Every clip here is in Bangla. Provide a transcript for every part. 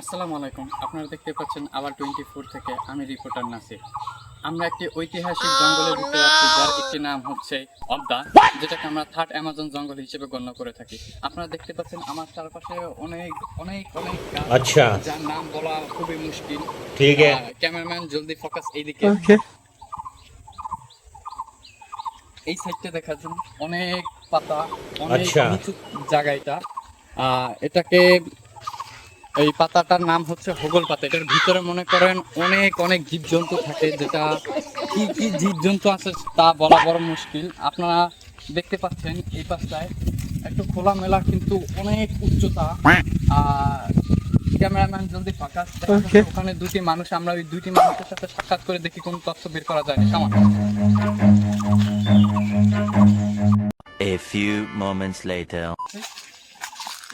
আসসালামু আলাইকুম। আপনারা দেখতে পাচ্ছেন আবার টোয়েন্টি ফোর থেকে আমি রিপোর্টার নাসি আমরা একটি ঐতিহাসিক জঙ্গলে ভিতরে আছি যার একটি নাম হচ্ছে অবদা যেটাকে আমরা থার্ড অ্যামাজন জঙ্গল হিসেবে গণ্য করে থাকি। আপনারা দেখতে পাচ্ছেন আমার চারপাশে অনেক অনেক অনেক আচ্ছা। যার নাম বলা খুবই মুশকিল। ঠিক আছে। ক্যামেরাম্যান জলদি ফোকাস এইদিকে। এই সাইডটা দেখা যান অনেক পাতা অনেক আচ্ছা। জায়গা এটা এটাকে এই পাতাটার নাম হচ্ছে হোগল পাতা। এটার ভিতরে মনে করেন অনেক অনেক জীবজন্তু থাকে যেটা কি কি জীবজন্তু আছে তা বলা বড় মুশকিল। আপনারা দেখতে পাচ্ছেন এই পাশটায় একটু খোলামেলা কিন্তু অনেক উচ্চতা। আর ক্যামেরাম্যান জলদি ফাঁকা. ওখানে দুটি মানুষ আমরা ওই দুইটি মানুষের সাথে সাক্ষাৎ করে দেখি কোন তথ্য বের করা যায়। কেমন A few moments later.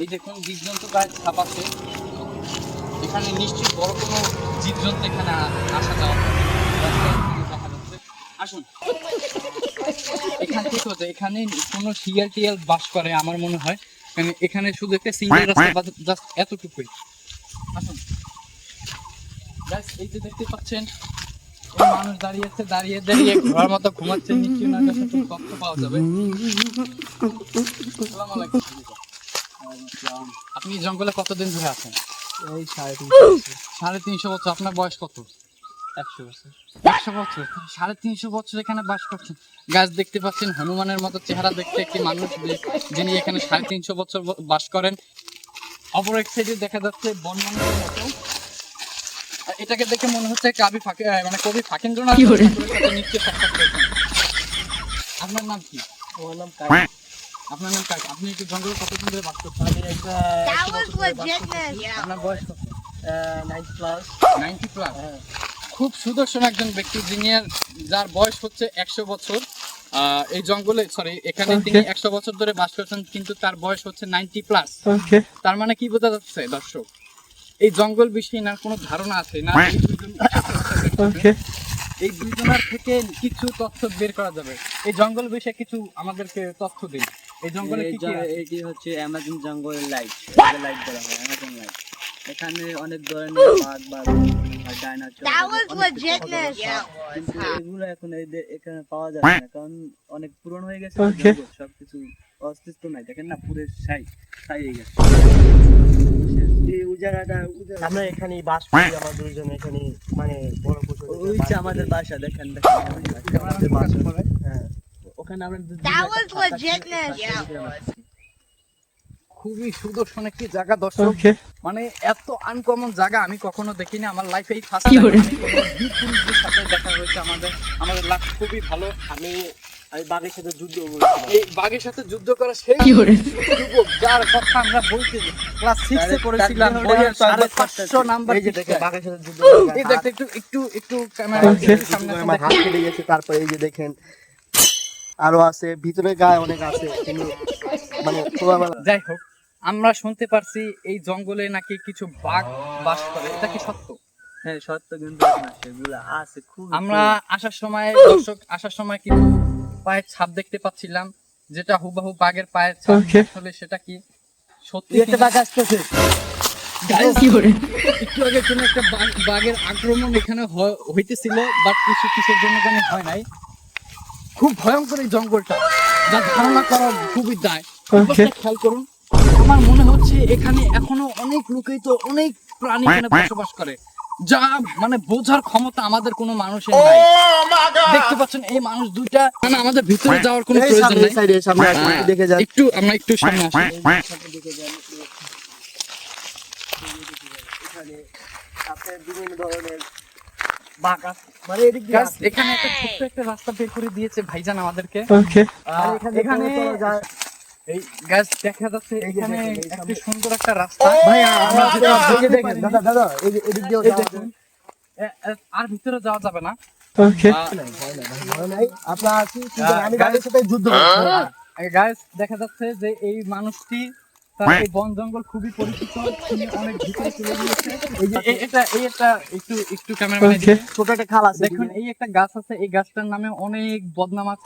এই দেখুন জীবজন্তু গাছ ছাপাচ্ছে এখানে নিশ্চয়ই বড় কোনো জীবজন্তু এখানে আসা যাওয়া মনে এই যে দেখতে পাচ্ছেন মানুষ দাঁড়িয়ে আছে, দাঁড়িয়ে দাঁড়িয়ে মতো ঘুমাচ্ছে পাওয়া যাবে। আপনি জঙ্গলে কতদিন ধরে আছেন? এই সাড়ে তিন সাড়ে তিনশো বছর আপনার বয়স কত? একশো বছর। একশো বছর? সাড়ে তিনশো বছর এখানে বাস করছেন। গাছ দেখতে পাচ্ছেন হনুমানের মতো চেহারা দেখতে একটি মানুষ যিনি এখানে সাড়ে তিনশো বছর বাস করেন। অপর এক সাইডে দেখা যাচ্ছে বন মতো। এটাকে দেখে মনে হচ্ছে কবি ফাঁকে মানে কবি ফাঁকেন্দ্রনাথ সাথে সাক্ষাৎ আপনার নাম কি? আমার নাম আপনার নাম কাজ আপনি একটু জঙ্গলে কতদিন ধরে বাস করছেন? আপনার বয়স কত? নাইন প্লাস নাইনটি প্লাস খুব সুদর্শন একজন ব্যক্তি যিনি যার বয়স হচ্ছে একশো বছর। আহ, এই জঙ্গলে সরি এখানে তিনি একশো বছর ধরে বাস করছেন কিন্তু তার বয়স হচ্ছে নাইনটি প্লাস তার মানে কি বোঝা যাচ্ছে দর্শক? এই জঙ্গল বিষয়ে না কোনো ধারণা আছে না এই দুজনের থেকে কিছু তথ্য বের করা যাবে। এই জঙ্গল বিষয়ে কিছু আমাদেরকে তথ্য দিন। এই জঙ্গলে কি কি এটি হচ্ছে অ্যামাজন জঙ্গলের লাইট লাইট বলা হয় অ্যামাজন লাইট এখানে অনেক ধরনের বাঘ বা ডাইনোসর That was legitness. কিন্তু এগুলো এখন এদের এখানে পাওয়া যাচ্ছে না কারণ অনেক পুরনো হয়ে গেছে তো Okay. জঙ্গল, সবকিছু অস্তিত্ব নাই। দেখেন না পুরো সাই সাই হয়ে গেছে। ওই জায়গাটা ওই আমরা এখানে বাস করি আমার দুইজন এখানে মানে বড় পুকুর ওই যে আমাদের বাসা দেখেন দেখেন আমাদের বাসা। হ্যাঁ। ওখানে আমরা দু- That দুজন was থাকা- থাকা- legitness. থাকা- খুবই সুদর্শন একটি জায়গা দর্শক। মানে এত আনকমন জায়গা আমি কখনো দেখিনি। আমার লাইফে এই ফার্স্ট কি করে? পুরুষদের সাথে দেখা হয়েছে আমাদের। আমাদের লাভ খুবই ভালো। আমি আমি বাঘের সাথে যুদ্ধ এই বাঘের সাথে যুদ্ধ করা সেই যুবক যার কথা আমরা বলছি ক্লাস সিক্সে পড়েছিলাম তার বইয়ের সাড়ে পাঁচশো নাম্বার এই যে দেখে বাঘের সাথে যুদ্ধ এই দেখতে একটু একটু একটু ক্যামেরা সামনে আমার হাত কেটে গেছে তারপরে এই যে দেখেন আরও আছে ভিতরে গায়ে অনেক আছে মানে যাই হোক আমরা শুনতে পারছি এই জঙ্গলে নাকি কিছু বাঘ বাস করে। এটা কি সত্য? হ্যাঁ সত্য কিন্তু না সেগুলো আছে খুব আমরা আসার সময় দর্শক আসার সময় কিছু পায়ের ছাপ দেখতে পাচ্ছিলাম যেটা হুবাহু বাঘের পায়ের ছাপ। আসলে সেটা কি? সত্যি একটা বাঘ আসতেছে। একটু আগে কোনো একটা বাঘের আক্রমণ এখানে হইতেছিল বাট কিছু কিসের জন্য জানি হয় নাই। খুব ভয়ঙ্কর এই জঙ্গলটা যা ধারণা করা খুবই দায়। খেয়াল করুন আমার মনে হচ্ছে এখানে এখনও অনেক লোকই তো অনেক প্রাণী এখানে বসবাস করে। যা মানে বোঝার ক্ষমতা আমাদের কোনো মানুষের নাই। দেখতে পাচ্ছেন এই মানুষ দুইটা মানে আমাদের ভিতরে যাওয়ার কোনো প্রয়োজন নাই। সাইডে সামনে আসুন, হ্যাঁ, দেখে যান। একটু আমরা একটু সামনে আসি। এখানে মানে একটা ছোট্ট একটা রাস্তা বের করে দিয়েছে ভাইজান আমাদেরকে। এখানে। এই গাছ দেখা যাচ্ছে এখানে দেখেন, এই একটি সামনে। সুন্দর একটা রাস্তা। ভাই আমরা দেখেন দাদা এই এদিক আর ভিতরে যাওয়া যাবে না। আপনার আমি সাথে যুদ্ধ করছি। গাছ দেখা যাচ্ছে যে এই মানুষটি তার এই বন জঙ্গল খুবই পরিচিত অনেক ভিতরে চলে গিয়েছে। এই যে এটা এই একটা একটু একটু ক্যামেরা. ছোট একটা খাল আছে দেখুন এই একটা গাছ আছে এই গাছটার নামে অনেক বদনাম আছে।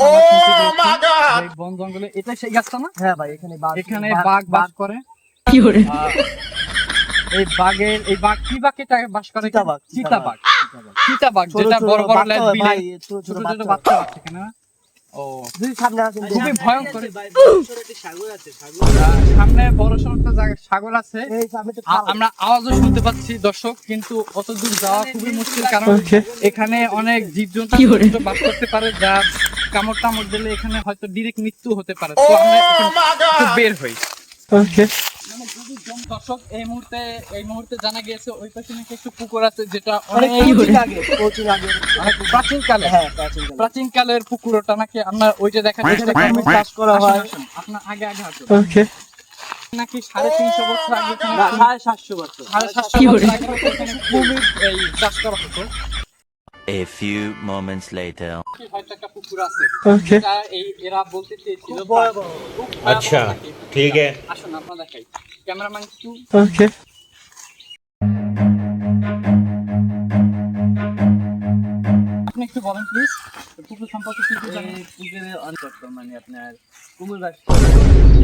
এই বন জঙ্গলে। এটা সেই গাছটা না? হ্যাঁ ভাই এখানে বাঘ এখানে বাঘ বাস করে। আহ, এই বাঘের এই বাঘ কি বাঘ এটা বাস করে? চিতাবাঘ, চিতাবাঘ। চিতাবাঘ। চিতাবাঘ ছোট যেটা ছোট বড় বড় ছোট ছোট বাচ্চা আছে না? ও। সামনে খুবই ভয়ঙ্কর। সামনে বড় একটা জায়গা সাগর আছে। আমরা আওয়াজও শুনতে পাচ্ছি দর্শক কিন্তু অত দূর যাওয়া খুবই মুশকিল কারণ এখানে অনেক জীবজন্তু বাস করতে পারে যা কামড় টামড় দিলে এখানে হয়তো ডিরেক্ট মৃত্যু হতে পারে। তো আমরা বের হই। দর্শক এই মুহূর্তে এই মুহূর্তে জানা গিয়েছে ওই পাশে নাকি একটু পুকুর আছে যেটা অনেক আগে প্রচুর আগে। অনেক প্রাচীন কালে হ্যাঁ প্রাচীন কালে। প্রাচীন কালের পুকুরটা নাকি আমরা ওইটা দেখা কুমির চাষ করা হয়। আপনার আগে আগে হাঁটুন নাকি সাড়ে তিনশো বছর আগে সাড়ে সাতশো বছর। সাড়ে সাতশো বছর আগে এই চাষ করা হতো। A few moments later. ওকে এরা বলতে চেয়েছিল আচ্ছা ঠিক আছে। আসুন আপনারা দেখাই। ক্যামেরাম্যান ওকে আপনি একটু বলেন প্লিজ পুকুর সম্পর্কে কি কি জানেন? পুকুরে অনেক মানে আপনার কুমির করে।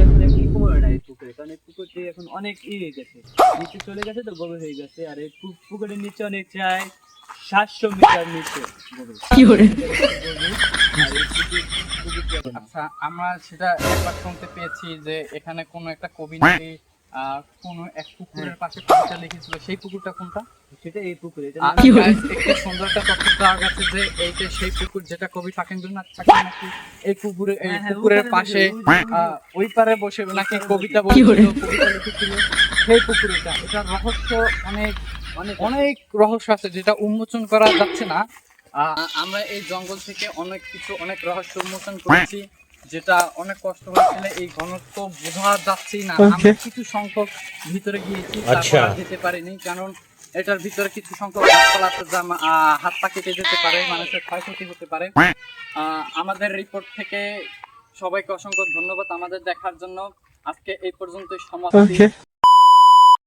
এখন কুমির নাই পুকুরে। কারণ এই পুকুরটি এখন অনেক ই হয়ে গেছে। নিচে চলে গেছে তো গভীর হয়ে গেছে আর এই পুকুরের নিচে অনেক চাই সাতশো মিটার নিচে পুকুরটি এখন- আচ্ছা আমরা সেটা একবার শুনতে পেয়েছি যে এখানে কোনো একটা কবি নাকি কোনো এক পুকুরের পাশে কবিতা লিখেছিল সেই পুকুরটা কোনটা? সেটা এই পুকুরে একটি সুন্দর একটা তথ্য দেওয়া গেছে যে এইটা সেই পুকুর যেটা কবি ফাঁকেন্দ্রনাথ ঠাকুর নাকি এই পুকুরে এই হ্যাঁ, হ্যাঁ, পুকুরের পাশে ওই পারে বসে নাকি কবিতা বলেছিল কবিতা লিখেছিল সেই পুকুরটা। এটা রহস্য অনেক অনেক। অনেক রহস্য আছে যেটা উন্মোচন করা যাচ্ছে না। আহ, আমরা এই জঙ্গল থেকে অনেক কিছু অনেক রহস্য উন্মোচন করেছি। যেটা অনেক কষ্ট হয়েছিল এই ঘনত্ব বোঝা যাচ্ছেই না। আমি কিছু সংখ্যক ভিতরে গিয়েছি তারপর আচ্ছা। যেতে পারিনি কারণ এটার ভিতরে কিছু সংখ্যক গাছপালা আছে যা আহ, হাত পা কেটে যেতে পারে মানুষের ক্ষয়ক্ষতি হতে পারে। আহ, আমাদের রিপোর্ট থেকে সবাইকে অসংখ্য ধন্যবাদ আমাদের দেখার জন্য। আজকে এই পর্যন্ত সমাপ্তি।